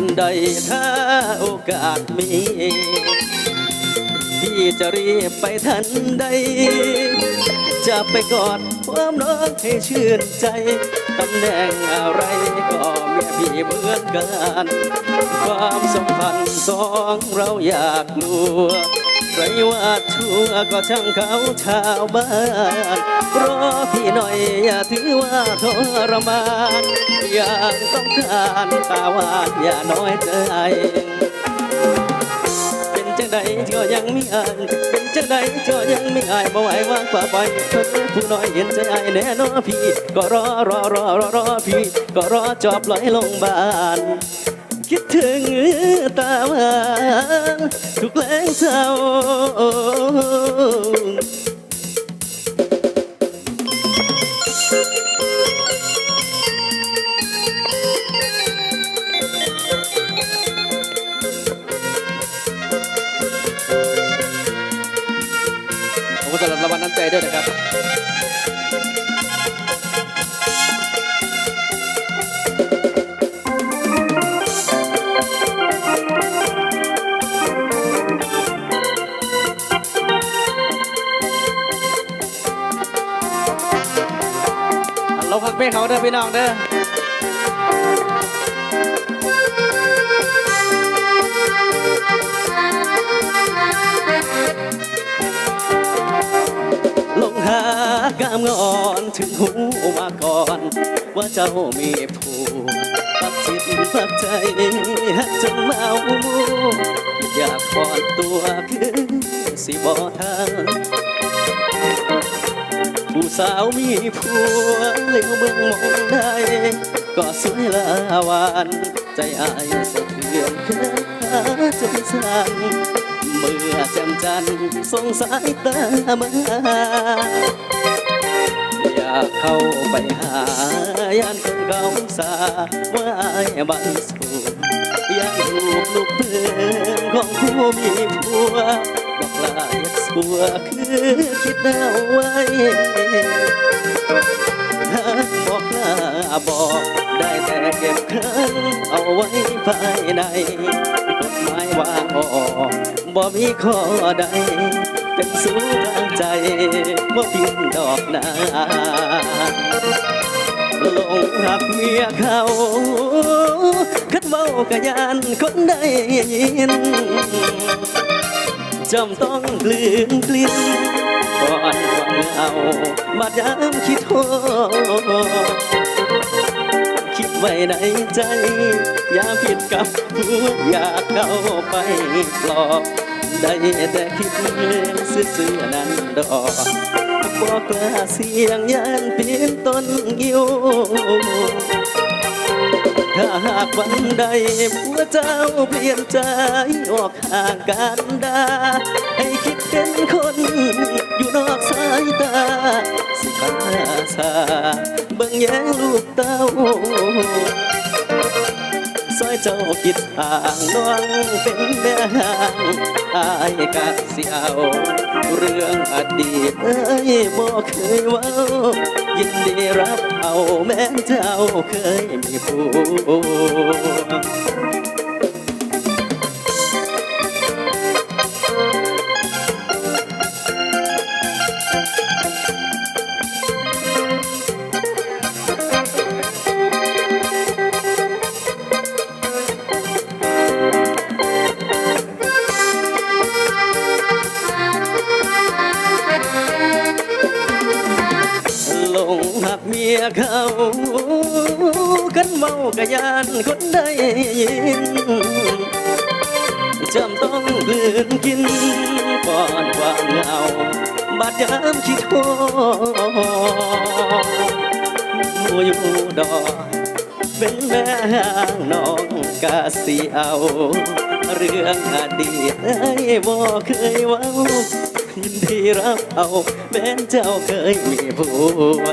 ันใดถ้าโอกาสมีพี่จะรีบไปทันใด จะไปกอดความน้องให้ชื่นใจ ตำแหน่งอะไรก็เมีพี่เหมือนกัน ความสัมพันธ์สองเราอยากรู้ ใครว่าชั่วก็ช่างเขาชาวบ้านรอพี่หน่อยอย่าถือว่าทรมานอยากต้องการตาวานอย่าน้อยใจเป็นจังใดก็ยังไม่อายเป็นจังใดก็ยังไม่อายบ่ไหววางป่าไปเพิ่นผู้น้อยเห็นใจอายแน่นอพี่ ก็รอรอรอรอรอพี่ ก็รอจอบลอยลงบ้าน คิดถึงตาหวานทุกแรงเศร้าขอบคุณสำหรับรางวัลน้ำใจด้วยนะครับ เราพักเพลงเขาเด้อพี่น้องเด้อลงหากามงอนถึงหูมาก่อน ว่าเจ้ามีผู้ปักจิตปักใจฮักจนเมาอยากพอนตัวคือสิบอทาง ผู้สาวมีผัวเลี้ยวเมืองมองได้ก็สวยละวานใจอายสะเทือนแค่ขาจนสั่นเมื่อจำจันทร์สงสายตามาอยากเข้าไปหายันคนเก่าสาว่าไอ้บันสูอยากรูปลูกเพื่อนของผู้มีผัว ลายากสัวคือคิดเอาไว้หาบอกลาบอกได้แต่เก็บครั้งเอาไว้ภายในกฎหมายว่าออกบ่มีข้อใด เป็นสู้ทางใจบ่พียงดอกนาลงหักเมียเขาคัดเมากะยานคนได้ยิน จำต้องกลืนกลิ้นก่อนความเหงามาดามคิดโทษคิดไว้ในใจ อย่าผิดกับผู้อยากเข้าไปปลอบได้แต่คิดเรื่องซื่อนั้นดอกบอกกล้าเสียงยันปีนต้นงิ้ว ถ้าหากวันใดผัวเจ้าเปลี่ยนใจออกห่างกันดา ให้คิดเป็นคนอยู่นอกสายตา สิขาสาเบิ่งแย้งลูกเต้า ซอยเจ้ากิดอ่างนวงเป็นแม่ห่างอายกะสิเอาเรื่องอดีตเอ้ยบ่เคยเว้า ยินดีรับเอาแม้เจ้าเคยมีผัว เมียเขากันเมากะยานคนได้ยินจำต้องกลืนกินก่อนความเหงาบาดยามคิดโทษอยู่ดอกเป็นแม่หางน้องกาสิเอาเรื่องอดีตเอ้บ่เคยว้ายินดีรับเอาแม้นเจ้าเคยมีผัว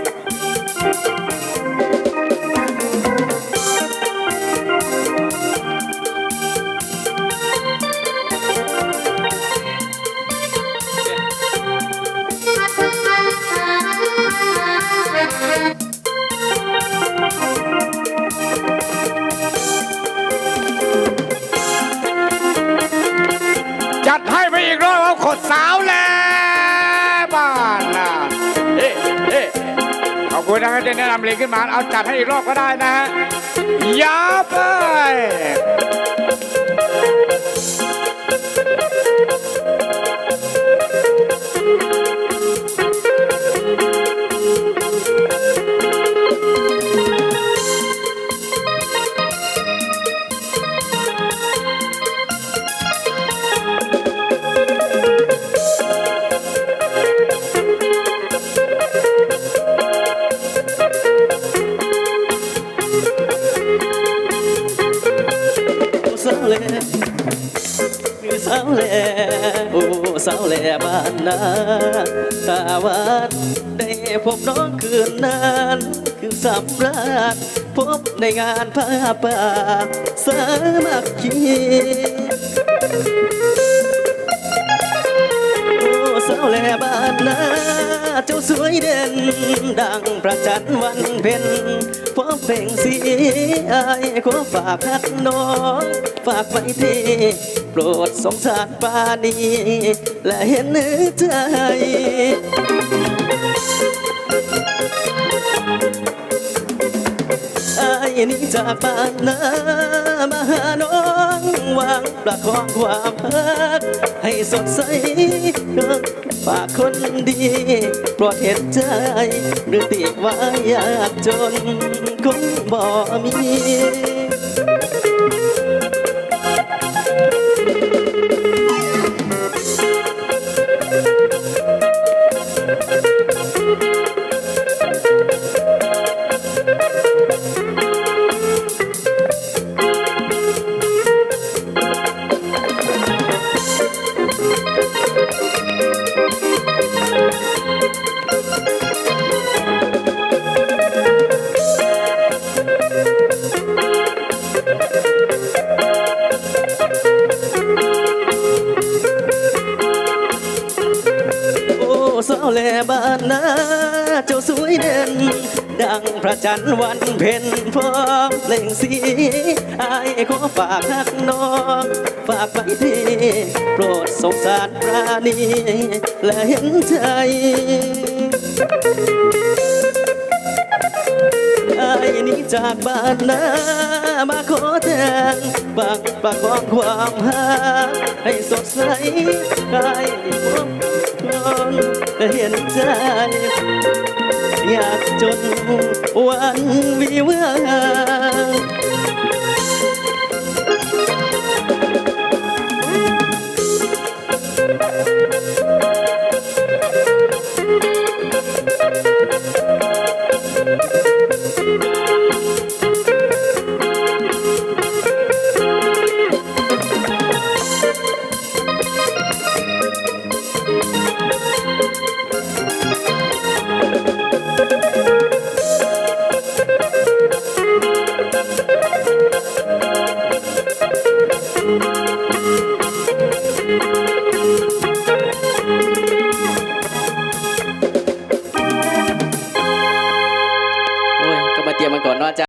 จัดให้ไปอีกรอบเอาขดสาว คุณนะครับจะแนะนำเพลงขึ้นมา เอาจัดให้อีกรอบก็ได้นะฮะยาไป สาวแหล่บ้านนาตาวันได้พบน้องคืนนั้นคือสำราญพบในงานผ้าป่าสามัคคีโอ้สาวแหล่บ้านนาเจ้าสวยเด่น ดังประจันวันเพ็ญพร้อมเพลงสีไอายขอฝากพักน้อง ฝากไว้ที่ รดสงสารปานีและเห็นเนื้อใจอายนี้จากบ้านนามาหาน้องวางประคองความรักให้สดใสฝากคนดีโปรดเห็นใจ หรือติว่ายากจนคงบ่มี สาวแล่บ้านนาเจ้าสวยเด่น ดังพระจันทร์วันเพ็ญพร้อมเล่งสีอายขอฝากหักน้อง ฝากไว้ที่โปรดสงสารปราณี และเห็นใจอายนี้จากบ้านนามาขอแทนบังประคองความหักให้สดใสกายพบคน เห็นใจ อยากจนวันวิวา